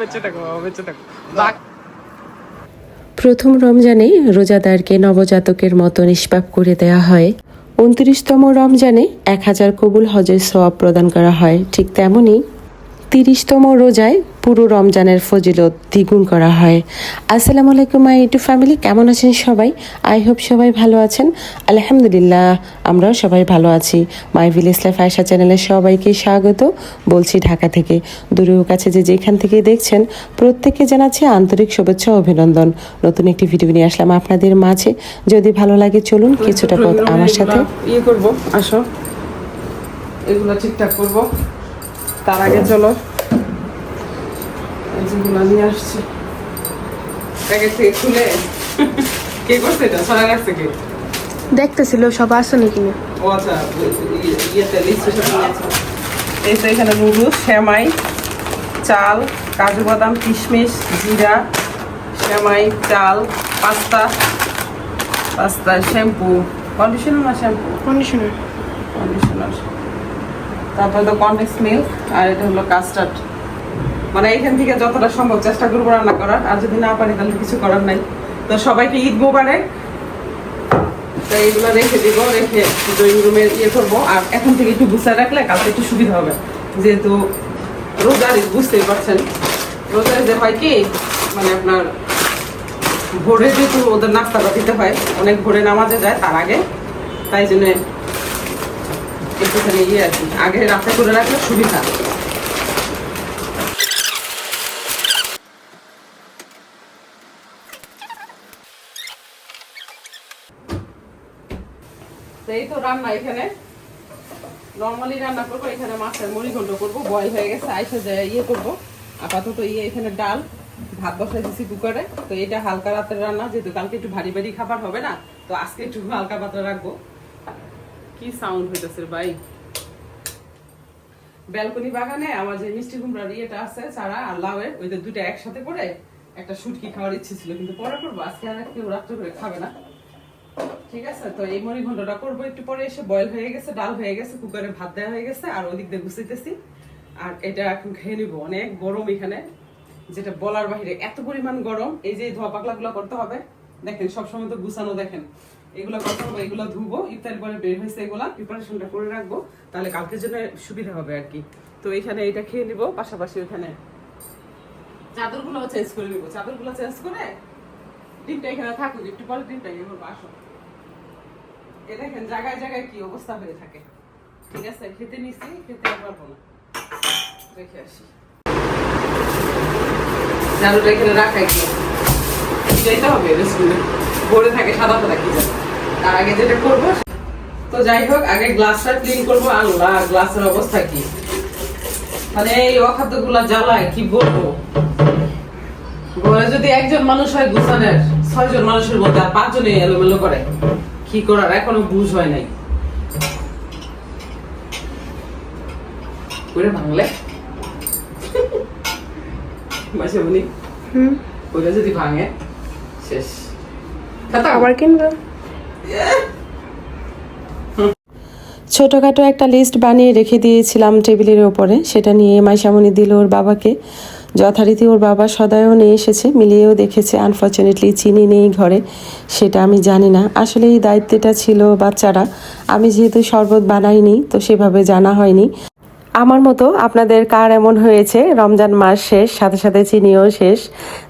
বেঁচে থাকো বেঁচে থাকো। প্রথম রমজানে রোজাদারকে নবজাতকের মতো নিষ্পাপ করে দেয়া হয়। উনত্রিশতম রমজানে এক হাজার কবুল হজের সোয়াব প্রদান করা হয় ঠিক তেমনি তিরিশতম রোজায় পুরো রমজানের ফজিলত দ্বিগুণ করা হয়। আসসালামু আলাইকুম, মাই ইউটিউব ফ্যামিলি। কেমন আছেন সবাই? আই হোপ সবাই ভালো আছেন। আলহামদুলিল্লাহ, আমরাও সবাই ভালো আছি। মাই ভিলেজ লাইফ আয়সা চ্যানেলে সবাইকে স্বাগত। বলছি ঢাকা থেকে। দূরেও কাছে যে যেখান থেকে দেখছেন, প্রত্যেককে জানাচ্ছি আন্তরিক শুভেচ্ছা অভিনন্দন। নতুন একটি ভিডিও নিয়ে আসলাম আপনাদের মাঝে। যদি ভালো লাগে, চলুন কিছুটা পথ আমার সাথে। ইয়ে করব, আসো। এগুলো ঠিকঠাক করব। তার আগে চলো। যেগুলো নিয়ে আসছি। প্যাকেট থেকে খুলে কে করছে এটা? ছড়া রাখছে কে দেখতেছিল সব আসো নাকি না? ও আচ্ছা ইয়ে- ইয়েতে লিস্টে সব নিয়েছে এই তো এখানে নুডলস শ্যামাই চাল কাজু বাদাম কিশমিশ জিরা শ্যামাই চাল পাস্তা। Pasta shampoo. কন্ডিশনার না শ্যাম্পু? কন্ডিশনার কন্ডিশনার তারপরে তো কনভেক্স মিল্ক আর এটা হলো কাস্টার্ড মানে এখান থেকে যতটা সম্ভব চেষ্টা করব রান্না করার, আর যদি না পারি তাহলে কিছু করার নাই। তো সবাইকে ঈদ মোবারক। তো এইগুলো রেখে দিব, রেখে ড্রয়িং রুমে ইয়ে করব। আর এখন থেকে একটু গুছায় রাখলে কালকে একটু সুবিধা হবে। যেহেতু রোজার ঈদ, বুঝতেই পারছেন। রোজার ঈদে হয় কি মানে আপনার ভোরে যেহেতু ওদের নাস্তাটা দিতে হয়, অনেক ভোরে নামাজে যায় তার আগে। তাই জন্য একটুখানি ইয়ে আর আগে রাতে করে রাখলে সুবিধা। এই তো রান্না এখানে। নর্মালি রান্না করব, এখানে মাছের মুড়ি ঘন্ট করব বয়ল হয়ে গেছে, আইসে যায় ইয়ে করব। আপাতত ইয়ে এখানে ডাল, ভাত বসাই দিচ্ছি কুকারে। তো এটা হালকা রাতের রান্না, যেহেতু কালকে একটু ভারী ভারী খাবার হবে না, তো আজকে একটু হালকা পাতলা রাখব। কি সাউন্ড হইতেছে ভাই? ব্যালকনি বাগানে আমার যে মিষ্টি কুমড়ার ইয়েটা আছে সারা আর লাউয়ের ওই যে দুইটা একসাথে করে একটা শুটকি খাওয়ার ইচ্ছে ছিল, কিন্তু পরে করব। আজকে আর কেউ রাত্রে করে খাবে না। ঠিক আছে? তো এই মুড়ি ঘন্টটা করব একটু পরে এসে। বয়েল হয়ে গেছে, ডাল হয়ে গেছে কুকারে ভাত দেওয়া হয়ে গেছে, আর ওদিক দিয়ে গুছাইতেছি। আর এটা এখন খেয়ে নিবো। অনেক গরম এখানে, যেটা বলার বাহিরে এত পরিমাণ গরম। এই যে ধোয়া পাকলা গুলো করতে হবে। দেখেন, সবসময় তো গুছানো দেখেন। এগুলো করতে হবে এগুলো ধুবো ইফতার পরে বের হয়েছে এগুলা প্রিপারেশনটা করে রাখব, তাহলে কালকের জন্য সুবিধা হবে আর কি। তো এখানে এটা খেয়ে নিবো, পাশাপাশি ওখানে চাদরগুলো চেঞ্জ করে নিবো। চাদরগুলো চেঞ্জ করে ডিমটা এখানে থাকুক, একটু পরে ডিমটা ইয়ে আসো। এ দেখেন, জায়গায় জায়গায় কি অবস্থা হয়ে থাকে। ঠিক আছে, খেতে নিছি, খেতে পারব না। রেখে আসি। ঝাড়ুটা এখানে রাখাই কি যাইতে হবে ভরে থাকে সাদা সাদা কি তার আগে যেটা করব তো যাই হোক আগে গ্লাসটা ক্লিন করব। আল্লাহ গ্লাসের অবস্থা কি? মানে এই অখাদ্যগুলা জ্বালায় কি বলব? ঘরে যদি একজন মানুষ হয় গুছানের ছয়জন মানুষের মধ্যে আর পাঁচজনে এলোমেলো করে কি করার? এখনও বুঝ হয় নাই। করে ভাঙলে মাসে হুম। ওইটা যদি ভাঙে শেষ খাতা আবার কিনবো ছোটোখাটো একটা লিস্ট বানিয়ে রেখে দিয়েছিলাম টেবিলের ওপরে। সেটা নিয়ে মাইশামণি দিল ওর বাবাকে। যথারীতি ওর বাবা সদায়ও নিয়ে এসেছে মিলিয়েও দেখেছে। আনফর্চুনেটলি চিনি নেই ঘরে সেটা আমি জানি না। আসলে এই দায়িত্বটা ছিল বাচ্চারা। আমি যেহেতু শরবত বানাইনি তো সেভাবে জানা হয়নি। আমার মতো আপনাদের কার এমন হয়েছে? রমজান মাস শেষ, সাথে সাথে চিনিও শেষ।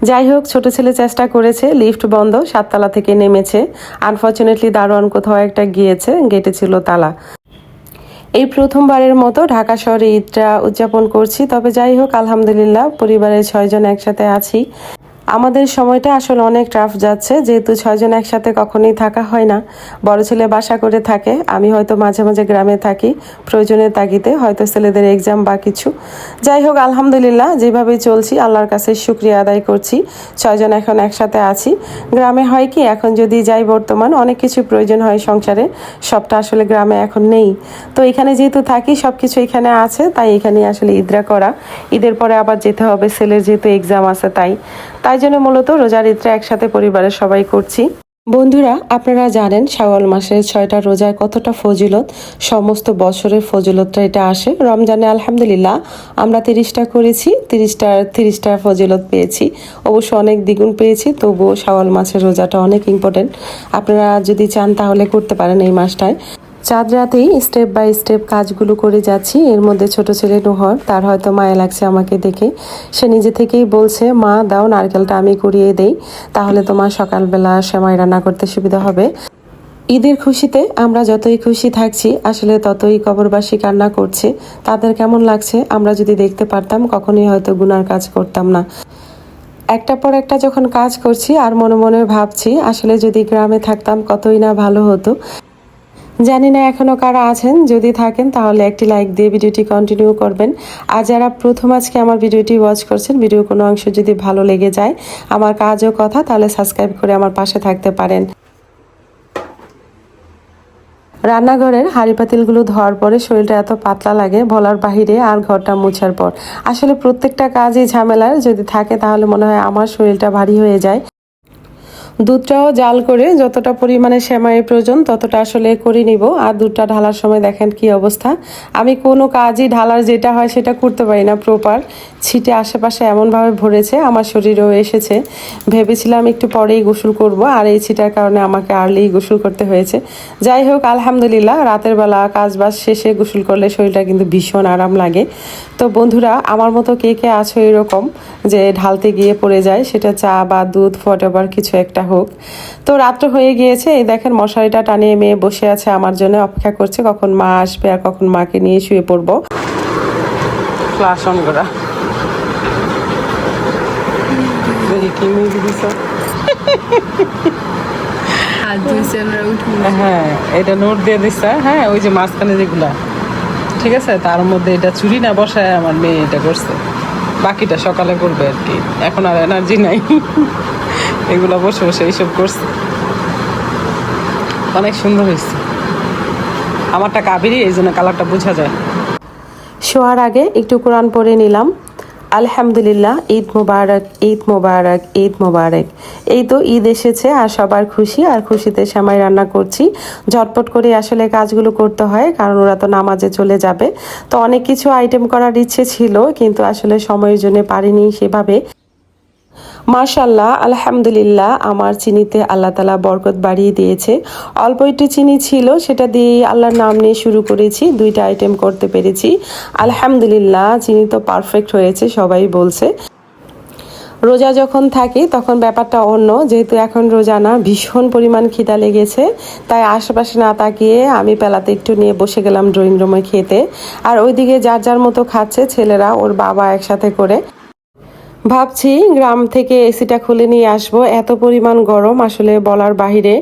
যাই হোক, ছোট ছেলে চেষ্টা করেছে, লিফট বন্ধ, সাততলা থেকে নেমেছে। আনফর্চুনেটলি দারোয়ান কোথাও একটা গিয়েছে, গেটে ছিল তালা। এই প্রথমবারের মতো ঢাকা শহরে ঈদটা উদযাপন করছি, তবে যাই হোক, আলহামদুলিল্লাহ, পরিবারের ছয়জন একসাথে আছি। আমাদের সময়টা আসলে অনেক টাফ যাচ্ছে, যেহেতু ছয়জন একসাথে কখনোই থাকা হয় না। বড় ছেলে বাসা করে থাকে, আমি হয়তো মাঝে মাঝে গ্রামে থাকি, প্রয়োজনের তাগিদে হয়তো ছেলেদের এক্সাম বা কিছু। যাই হোক, আলহামদুলিল্লাহ যেভাবে চলছি, আল্লাহর কাছে শুক্রিয়া আদায় করছি, ছয়জন এখন একসাথে আছি। গ্রামে হয় কি, এখন যদি যাই বর্তমান, অনেক কিছু প্রয়োজন হয় সংসারে, সবটা আসলে গ্রামে এখন নেই। তো এখানে যেহেতু থাকি সব কিছু এখানে আছে, তাই এখানে আসলে ঈদরা করা। ঈদের পরে আবার যেতে হবে, ছেলের যেহেতু এক্সাম আছে তাই তাই জন্য মূলত রোজার ঈদটা একসাথে পরিবারের সবাই করছি। বন্ধুরা, আপনারা জানেন শাওয়াল মাসের ছয়টা রোজায় কতটা ফজিলত। সমস্ত বছরের ফজিলতটা এটা আসে। রমজানে আলহামদুলিল্লাহ আমরা তিরিশটা করেছি তিরিশটার তিরিশটার ফজিলত পেয়েছি। অবশ্য অনেক দ্বিগুণ পেয়েছি, তবুও শাওয়াল মাসের রোজাটা অনেক ইম্পর্টেন্ট আপনারা যদি চান তাহলে করতে পারেন এই মাসটায়। চাঁদ রাতেই স্টেপ বাই স্টেপ কাজগুলো করে যাচ্ছি। এর মধ্যে ছোট ছেলে নোহর, তার হয়তো মায়া লাগছে আমাকে দেখে। সে নিজে থেকেই বলছে, মা, দাও নারকেলটা আমি কুড়িয়ে দেই, তাহলে তোমার সকালবেলা সেমাই রান্না করতে সুবিধা হবে। ঈদের খুশিতে আমরা যতই খুশি থাকছি, আসলে ততই কবরবাসী কান্না করছে। তাদের কেমন লাগছে, আমরা যদি দেখতে পারতাম, কখনোই হয়তো গুনার কাজ করতাম না। একটা পর একটা যখন কাজ করছি, আর মনে মনে ভাবছি, আসলে যদি গ্রামে থাকতাম, কতই না ভালো হতো। জানি না এখনও কারা আছেন, যদি থাকেন তাহলে একটি লাইক দিয়ে ভিডিওটি কন্টিনিউ করবেন। আর যারা প্রথম আজকে আমার ভিডিওটি ওয়াচ করছেন ভিডিও কোনো অংশ যদি ভালো লেগে যায়, আমার কাজ ও কথা, তাহলে সাবস্ক্রাইব করে আমার পাশে থাকতে পারেন। রান্নাঘরের হাঁড়ি পাতিলগুলো ধোয়ার পরে শরীরটা এত পাতলা লাগে, বলার বাহিরে আর ঘরটা মুছার পর। আসলে প্রত্যেকটা কাজই ঝামেলার, যদি থাকে তাহলে মনে হয় আমার শরীরটা ভারী হয়ে যায়। দুধটাও জাল করে যতটা পরিমাণে সেমাইয়ের প্রয়োজন ততটা আসলে করে নিব। আর দুধটা ঢালার সময় দেখেন কি অবস্থা। আমি কোনো কাজই ঢালার যেটা হয় সেটা করতে পারি না প্রপার ছিটে আশেপাশে এমনভাবে ভরেছে, আমার শরীরেও এসেছে। ভেবেছিলাম একটু পরেই গোসল করব, আর এই ছিটার কারণে আমাকে আর্লি গোসল করতে হয়েছে। যাই হোক, আলহামদুলিল্লাহ, রাতের বেলা কাজ বাজ শেষে গোসল করলে শরীরটা কিন্তু ভীষণ আরাম লাগে। তো বন্ধুরা, আমার মতো কে কে আছো এরকম যে ঢালতে গিয়ে পড়ে যায়, সেটা চা বা দুধ ফটেবার কিছু একটা হোক। তো রাত্র হয়ে গিয়েছে এই দেখেন মশারিটা টানিয়ে মেয়ে বসে আছে আমার জন্য অপেক্ষা করছে কখন মা আসবে আর কখন মাকে নিয়ে শুয়ে পড়ব। ক্লাস অন করা। হ্যাঁ এটা নোট দিয়ে দিছে হ্যাঁ ওই যে মাঝখানে যেগুলা। ঠিক আছে? তার মধ্যে এটা চুরি না বসায় আমার মেয়ে এটা করছে। বাকিটা সকালে করবে আর কি। এখন আর এনার্জি নাই। এগুলো বসে বসে এইসব করছে। অনেক সুন্দর হয়েছে। আমারটা কাবেরি, এই জন্য কালারটা বোঝা যায়। শোয়ার আগে একটু কোরআন পড়ে নিলাম। আলহামদুলিল্লাহ, ঈদ মোবারক ঈদ মোবারক ঈদ মোবারক। এই তো ঈদ এসেছে আর সবার খুশি, আর খুশিতে সেমাই রান্না করছি। ঝটপট করে আসলে কাজগুলো করতে হয়, কারণ ওরা তো নামাজে চলে যাবে। তো অনেক কিছু আইটেম করার ইচ্ছে ছিল, কিন্তু আসলে সময়ের জন্য পারিনি সেভাবে। মাশাল্লাহ আলহামদুলিল্লাহ, আমার চিনিতে আল্লাহ তালা বরকত বাড়িয়ে দিয়েছে। অল্প একটু চিনি ছিল, সেটা দিয়ে আল্লাহর নাম নিয়ে শুরু করেছি, দুইটা আইটেম করতে পেরেছি। আলহামদুলিল্লাহ, চিনি তো পারফেক্ট হয়েছে, সবাই বলছে। রোজা যখন থাকি, তখন ব্যাপারটা অন্য, যেহেতু এখন রোজা না, ভীষণ পরিমাণ খিদা লেগেছে। তাই আশেপাশে না তাকিয়ে আমি পেলাতে একটু নিয়ে বসে গেলাম ড্রয়িং রুমে খেতে। আর ওইদিকে যার যার মতো খাচ্ছে, ছেলেরা, ওর বাবা একসাথে করে। ভাবছি গ্রাম থেকে এসিটা খুলে নিয়ে আসব। এত পরিমাণ গরম আসলে বলার বাহিরে।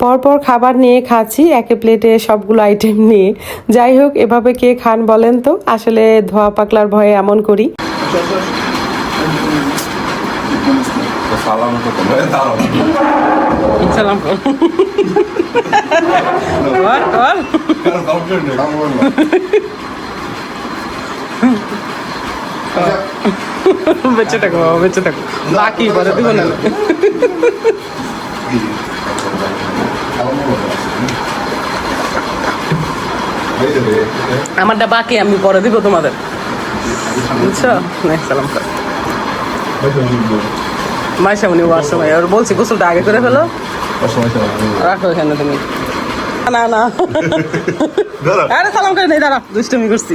পরপর খাবার নিয়ে খাচ্ছি একে প্লেটে সবগুলো আইটেম নিয়ে। যাই হোক এভাবে কে খান বলেন তো? আসলে ধোয়া পাকলার ভয়ে এমন করি। সালাম বেঁচে থাকো বাবা, বেঁচে থাকো। বাকি পরে দিব না। আমারটা বাকি আমি পরে দিব তোমাদের। বুঝছ? সালাম কর। মাইশা উনি ওয়ার সময় আর বলছি গোসলটা আগে করে ফেলো। রাখো এখানে তুমি। না না। আরে সালাম করে নেই দাঁড়া দুষ্টমি করছি।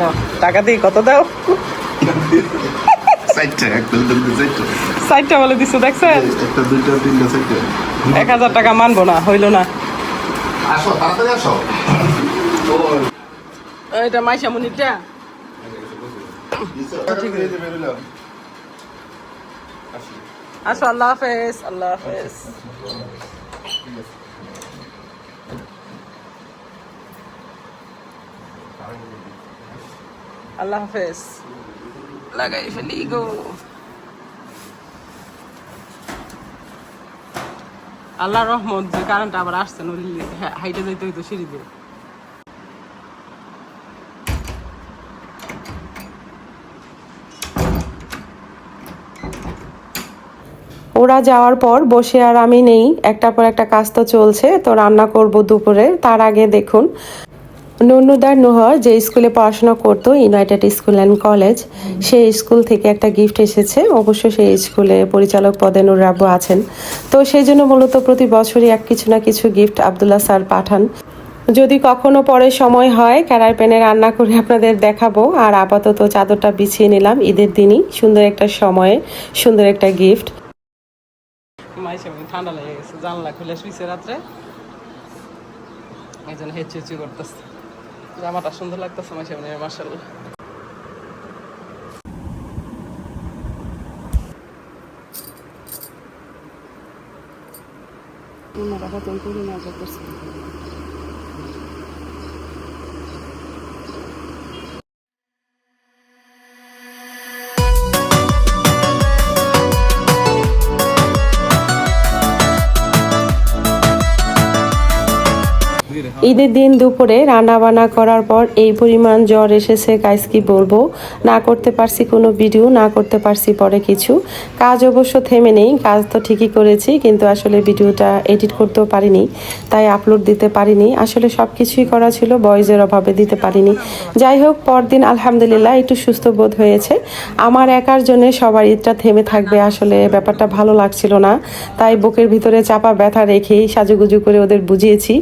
দাও, টাকা দিই কত দাও? সাইডটা বলে দিছো দেখছেন? এক হাজার টাকা মানবো না হইল না। এটা মাইশা মুনিরটা। ঠিক আসো আল্লাহ হাফেজ আল্লাহ হাফেজ। আল্লাহ হাফেজ। লাগাই ফেলি গো। আল্লাহ রহমত যে কারেন্ট আবার আসছে নইলে হাইটে যাইতে হইতো সিঁড়ি দিয়ে। ওরা যাওয়ার পর বসে আর আমি নেই। একটা পর একটা কাজ তো চলছে তো রান্না করব দুপুরে। তার আগে দেখুন নন্নুদার নোহর যে স্কুলে পড়াশোনা করতো ইউনাইটেড স্কুল অ্যান্ড কলেজ সেই স্কুল থেকে একটা গিফট এসেছে। অবশ্য সেই স্কুলে পরিচালক পদে নুর রাব্বু আছেন। তো সেই জন্য মূলত প্রতি বছরই এক কিছু না কিছু গিফট আবদুল্লাহ স্যার পাঠান। যদি কখনো পরে সময় হয় ক্যারার প্যানে রান্না করে আপনাদের দেখাবো। আর আপাতত চাদরটা বিছিয়ে নিলাম ঈদের দিনই। সুন্দর একটা সময়ে, সুন্দর একটা গিফট ঠান্ডা লেগে গেছে, জানলা খুলে শুইছে রাত্রে। এই জন্য হেঁচু হেঁচু করতেছে। জামাটা সুন্দর লাগতেছে না সেমনি মার্শাল্লাহ ওনারা হতন করে মজা করছে ঈদের দিন দুপুরে রান্না বান্না করার পর এই পরিমাণ জ্বর এসেছে গাইস কি বলব? না করতে পারছি কোনো ভিডিও না করতে পারছি পরে কিছু। কাজ অবশ্য থেমে নেই, কাজ তো ঠিকই করেছি, কিন্তু আসলে ভিডিওটা এডিট করতেও পারিনি, তাই আপলোড দিতে পারিনি। আসলে সব কিছুই করা ছিল বয়েজের অভাবে দিতে পারিনি। যাই হোক, পরদিন আলহামদুলিল্লাহ একটু সুস্থ বোধ হয়েছে। আমার একার জন্য সবার ঈদটা থেমে থাকবে, আসলে ব্যাপারটা ভালো লাগছিল না। তাই বুকের ভিতরে চাপা ব্যথা রেখেই সাজুগুজু করে ওদের বুঝিয়েছি।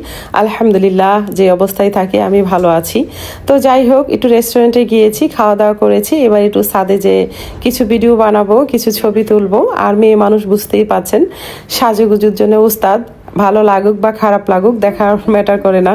আলহামদুলিল্লাহ। যে অবস্থায় থাকে, আমি ভালো আছি। তো যাই হোক, একটু রেস্টুরেন্টে গিয়েছি খাওয়া দাওয়া করেছি। এবার একটু সাদে যে কিছু ভিডিও বানাবো, কিছু ছবি তুলবো, আর মেয়ে মানুষ বুঝতেই পাচ্ছেন, সাজুগুজুর জন্য উস্তাদ ভালো লাগুক বা খারাপ লাগুক, দেখা ম্যাটার করে না।